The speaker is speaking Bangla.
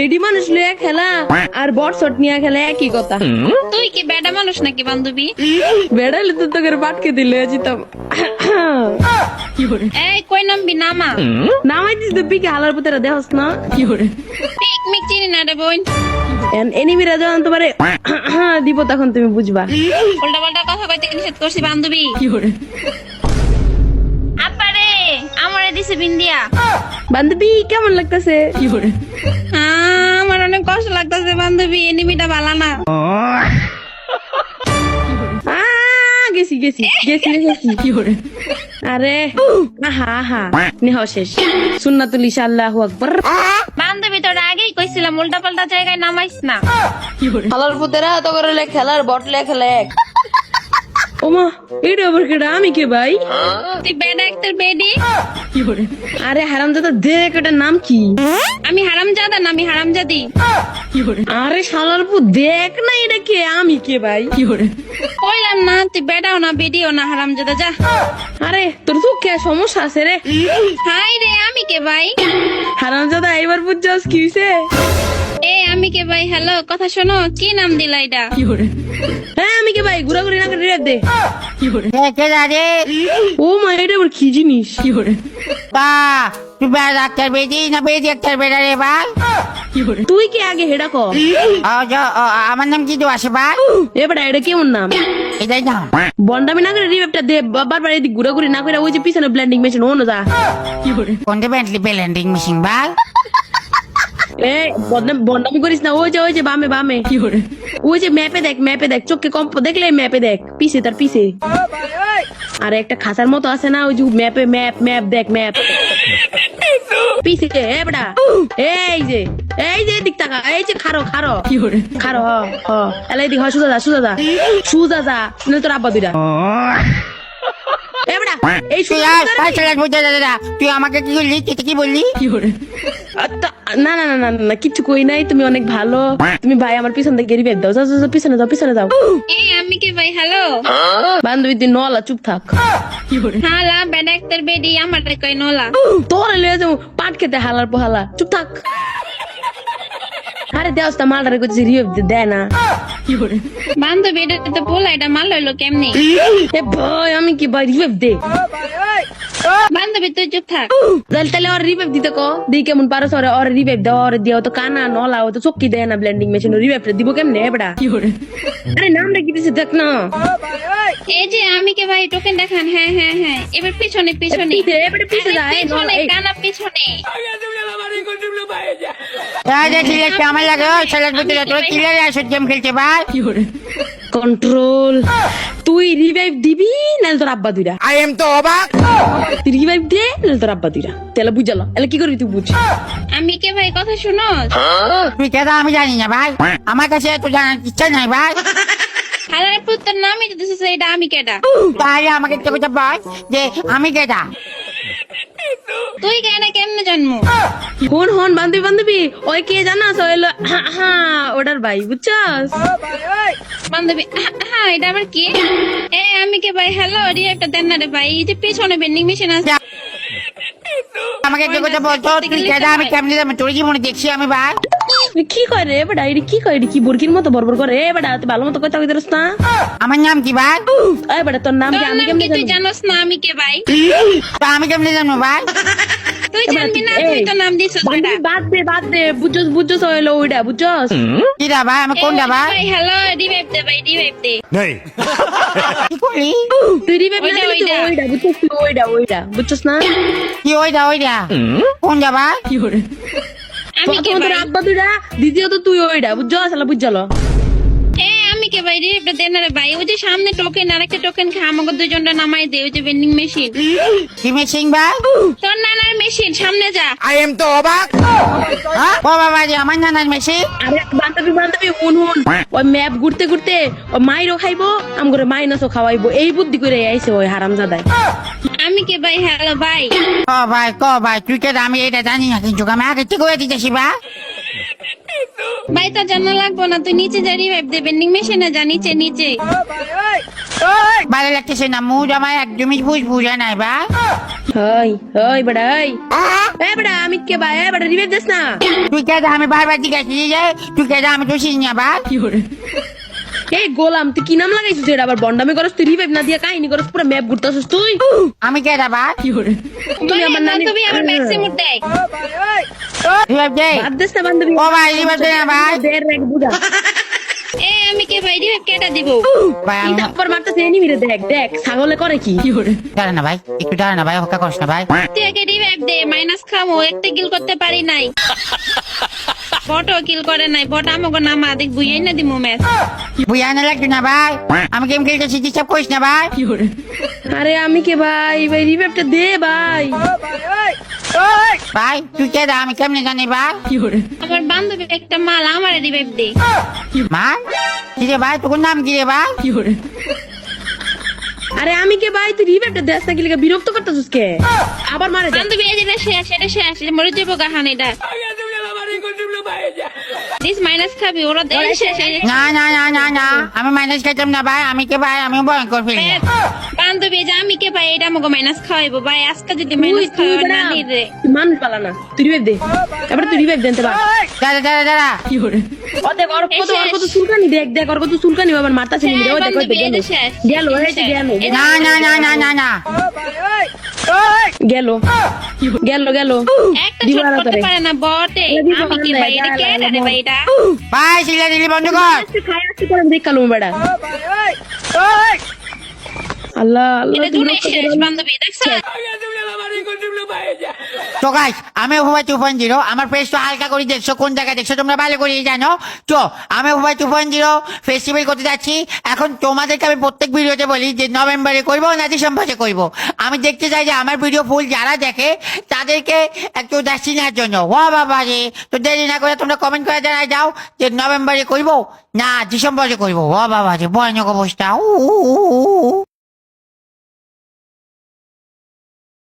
রেডি মানুষ লইয়া খেলা আর বট শট নিয়ে খেলা একই কথা। তুই কি বেডা মানুষ নাকি বান্ধবী? বেড়ালে তো তোকে পাটকে দিলে যেতাম এই কই নামবি? নামা। নামাই দিস তো পিকে হালার পুতেরা দেহস না। কি করে পিকনিক চিনি না রে বোন। এনিমিরা যখন তোমারে দিব তখন তুমি বুঝবা। উল্টা পাল্টা কথা কইতে নিষেধ করছি বান্ধবী। কি করে দিছে বিন্দিয়া। বান্ধবী কেমন লাগতেছে? কি করে আমার অনেক কষ্ট লাগতেছে বান্ধবী এনিমিটা ভালো না। গেছি গেছি গেছি গেছি। কি করে আরে আহা আহা নেহ শেষ। সুন্নাতুল আল্লাহু আকবার। বান্ধবী তোর আগেই কইছিলাম উল্টা পাল্টা জায়গায় নামাইস না। কি করে হালার পুতেরা তো করে লে খেলার বটলে খেলে ওমা এটা আবার কেডা আমি কে ভাই? তুই বেডা একটার বেডি আরে হারামজাদা দেখ এটার নাম কি? আমি হারামজাদা না আমি হারামজাদি। আরে শালার পু দেখ না এটা কে আমি কে ভাই? কইলাম না তুই বেডাও না বেডিও না হারামজাদা যা। আরে তোর তো কে সমস্যা আছে রে। হাই রে আমি কে ভাই? হারামজাদা এবার বুঝছস কি হইছে? এ আমি কে ভাই? হ্যালো কথা শোনো কি নাম দিলা এটা? কি করে হ্যাঁ আমি কে ভাই? ঘুরা ঘুরি না করে দে। কি কে ও মা এটা আবার কি জিনিস? কি করে তা তুই বেড়া ডাক্তার বেদি না বেদি ডাক্তার বেড়া রে ভাই তুই কি আগে হেডা কর ও, আমার নাম কি তো আসে ভাই এবার এটা কেমন নাম? এটাই না বন্ডামি না করে রিভেপটা দে বা- বারবার এদিক ঘুরা ঘুরি না করে ওই যে পিছনে ব্লেন্ডিং মেশিন ওনো যা। কি করে কোনটা বেন্টলি বেলেন্ডিং মেশিন ভাই এ বদনাম- বন্ডামি করিস না ওই যে ওই যে বামে বামে। কি করে? ওই যে ম্যাপে দেখ ম্যাপে দেখ চোখে কম দেখলে ম্যাপে দেখ পিছে তার পিছে। আর একটা খাসার মতো আছে না ওই যে ম্যাপে ম্যাপ ম্যাপ দেখ ম্যাপ। পিছে এ বেটা এই যে এই যে দিক টাকা এই যে খারো খারো কি করে? খারো হ হ। এলাই দিক হ সুজা যা সুজা যা সুজা যা না তোর আব্বা দুইটা। এই সুজা তুই আমাকে কি বললি? কি বললি? কি করে? না না না না না কিচ্ছু কই নাই তুমি অনেক ভালো। তুমি ভাই আমার পিছন থেকে রিবেট দাও যাও যাও, পিছনে যাও পিছনে যাও। এ আমি কে ভাই? হ্যালো বান্ধবী তুই নলা চুপ থাক। হালা বেডা একটার বেডি আমার কই নলা। তোর লিয়ে যাও পাট খেতে হালার পোহালা চুপ থাক। আরে দেওস তা মালটারে করছি রিবেট দেয় না। বান্ধবী এটা তো বলা এটা মাল হইল কেমনি? এ ভাই আমি কি ভাই রিবেট দে। বান্ধবী তুই চুপ থাক। তাহলে ওর রিবেট দিতে কো। দি কেমন পারস ওরে ওর রিবেট দাও ওরে দিও। তো কানা নলা ও তো চক্কি দেয় না ব্লেন্ডিং মেশিন রিবেট দিব কেমনে এবড়া আরে নামটা কি দিছে দেখ না। এই যে আমি কে ভাই টোকেন দেখান হ্যাঁ হ্যাঁ হ্যাঁ। এবার পিছনে পিছনে। পিছে, এবারে পিছনে কানা পিছনে। আমার লাগে চালাক বুঝতে তোর কিলারে গেম ভাই। কন্ট্রোল তুই রিভাইভ দিবি নাহলে তোর আব্বা দুইরা। আই এম তো অবাক তুই রিভাইভ দে নাহলে তোর আব্বা দুইরা। তাহলে বুঝালো তাহলে কি করবি তুই বুঝ। আমি কে ভাই? কথা শুনো। তুই কেদা আমি জানি না ভাই। আমার কাছে তো জানার ইচ্ছা নাই ভাই। হালার পুত্র নামই তো দিছে এটা আমি কেডা তাই আমাকে একটা কথা বল যে আমি কেদা তুই কেন কেমনে জন্ম? হন হন বান্ধবী বান্ধবী ওই কে জানাস? ওই হলো হ্যাঁ ওটার ভাই বুঝছস? বান্ধবী হ্যাঁ এটা আবার কে? এ আমি কে ভাই? হ্যালো রে একটা দেন না রে ভাই। এই যে পিছনে বেন্ডিং মেশিন আছে। আমাকে একটা কথা বলতো তুই কেদা আমি কেমনি যাব তোর জীবনে দেখছি আমি ভাই। কি করে রে বেটা? এটা কি করে? কি বুরকির মতো বরবর করে? এ বেটা তুই ভালো মতো কথা কইতে পারস না? আমার নাম কি ভাই? এই বেটা তোর নাম কি? আমি কেমনে কি তুই জানোস না আমি কে ভাই? আমি কেমনি জানব ভাই? তুই জানবি না তুই তো নাম দিছিস বেটা। বাদ দে বাদ দে বুঝছস বুঝছস হইল ওইটা বুঝছস কিরা ভাই? আমি কোনটা ভাই? ভাই হ্যালো রিভাইভ ভাই দে। নেই। কি তুই ওইটা। ওইটা বুঝছস না কি ভাই কি প্রথমত ভাই ওই যে সামনে টোকেন আরেকটা টোকেন খা আমাকে দুজনটা নামাই দে ওই যে ভাই তোর নানার মেশিন সামনে যা হ্যাঁ? ও বাবা রে আমার নানার মেশিন আরে বান্ধবী বান্ধবী হুন হুন। ওই ম্যাপ ঘুরতে ঘুরতে ওই মাইরও খাইবো আম করে মাইনাসও খাওয়াইবো। এই বুদ্ধি করে আইছে ওই হারাম জাদাই আমি কে ভাই? হ্যালো ভাই। ক ভাই ক ভাই তুই কেদা আমি এটা জানি না কিন্তু আমি আগে থেকে হয়ে দিতেছি ভাই ভাই তা জানা লাগবো না তুই নিচে যা রিভাইভ দে বেন্ডিং মেশিনে যা নিচে নিচে। ভালো লাগতেছে না মুড আমার একদমই বুঝ বুঝা নাই বা। হই হই বেটা হই এ বেটা আমি কে ভাই এ বেটা রিবেট দিস না। তুই আমি বারবার জিজ্ঞাসি যে তুই কেদা আমি তো চিনি না বা। এই গোলাম তুই কি নাম লাগাইছিস এটা? আবার বন্ডামি করস তুই রিভাইভ না দিয়া কাহিনী করস পুরো ম্যাপ ঘুরতাছিস তুই। আমি কেদা বা। তুই আমার নানি বান্ধবী আমার ম্যাক্সিমুট দেয় রিভাইভ দে। বাদ দিস না বান্ধবী। ও ভাই রিভাইভ দে ভাই। দের এক বুঝা। এ আমি কে ভাই রিভাইভ কেটা দিব? ভাই এই তারপর মারতেছে এনিমি রে দেখ দেখ ছাগলে করে কি? দাঁড়া না ভাই একটু দাঁড়া না ভাই হকা করিস না ভাই। তুই আগে রিভাইভ দে মাইনাস খামো একটা কিল করতে পারি নাই। বটও কিল করে নাই বট আমাকে নামা দেখ বুঝাই না দিমু ম্যাচ বুঝা না লাগতো না ভাই। আমি গেম খেলতেছি ডিস্টার্ব করিস না ভাই। আরে আমি কে ভাই ভাই রিভাইভটা দে ভাই। ভাই তুই কেদা আমি কেমনে জানি ভাই? আমার বান্ধবী একটা মাল আমারে দিবে দে। মাল? কি রে ভাই তোর নাম কি রে ভাই? আরে আমি কে ভাই? তুই রিভাইভটা দেস না কি লেগে বিরক্ত করতেছিস কে? আবার মারে যা বান্ধবী এই যেটা শেষ এটা শেষ মরে যাব গাহান এটা। দিস মাইনাস খাবি ওরা শেষ না না না না না আমি মাইনাস খাইতাম না ভাই আমি কে ভাই আমি ভয়ঙ্কর ফেলি শেষ। বান্ধবী যে আমি কে ভাই এটা আমাকে মাইনাস খাওয়াইবো ভাই আজকে যদি তুই মাইনাস খাওয়াই না রে তুই মানুষ পালা না তুই রিভাইভ দে এবার তুই রিভাইভ দেন বা দাঁড়া দাঁড়া দাঁড়া ও দেখ ওর কত ওর কত সুলকানি দেখ দেখ ওর কত সুলকানি আবার মারতাছে নি ও দেখ ও দেখ গেল গেল গেল না না না না না না গেল। গেল গেল। একটা শট করতে পারে না বটে। আমি কি ভাই এটা এটা কে রে ভাই এটা? ভাই সিলা দিলি বন্ধ কর। খাই আজকে করে দেখ কালু বেড়া আল্লাহ আল্লাহ তুমি শেষ বান্ধবী দেখছ? তো গাইস আমি হুবাই টু পয়েন্ট জিরো আমার ফেস তো হালকা করে দেখছ, কোন জায়গায় দেখছ, তোমরা ভালো করে জানো। তো, আমি হুবাই টু পয়েন্ট জিরো ফেস্টিভ্যাল করতে যাচ্ছি। এখন তোমাদেরকে আমি প্রত্যেক ভিডিওতে বলি যে নভেম্বরে করব না ডিসেম্বরে করব? আমি দেখতে চাই যে আমার ভিডিও ফুল যারা দেখে, তাদেরকে একটু নেওয়ার জন্য। ও বাবা রে, তো দেরি না করে তোমরা কমেন্ট করে জানাই যাও যে নভেম্বরে করব না ডিসেম্বরে করব। ও বাবা রে, ভয়ানক অবস্থা। উ।